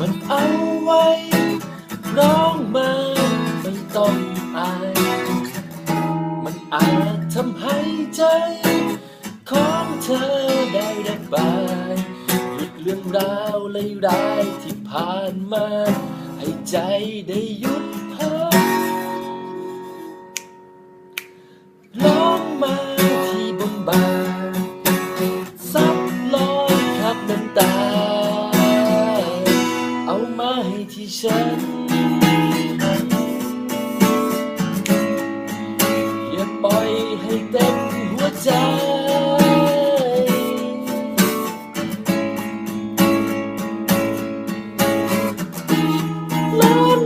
มันเอาไว้ ร้องมาไม่ต้องอาย มันอาจทำให้ใจของเธอได้ระบายหยุดเรื่องราวเลวร้ายที่ผ่านมา ให้ใจได้หยุดพัก ฉัน อย่าปล่อยให้เต็มหัวใจ ล้น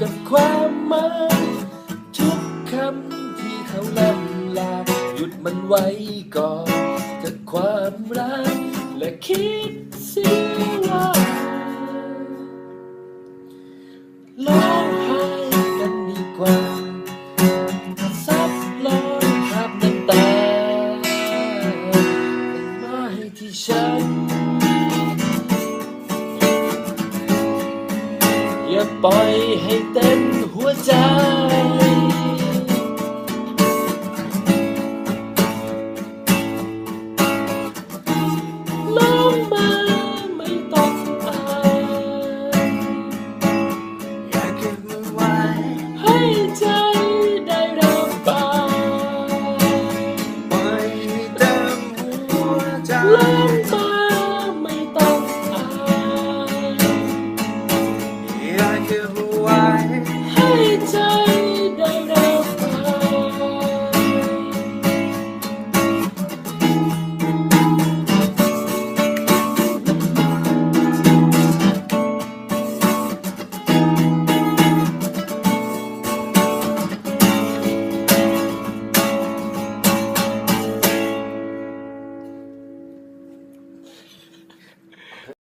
กับความหมายทุกคำที่เขาลำลาหยุดมันไว้ก่อนจากความรักและคิดสิว่าลองไห้กันดีกว่าซับร้อนทับน้ำตาเป็นไม้ที่ฉัน ปล่อยให้เต้นหัวใจ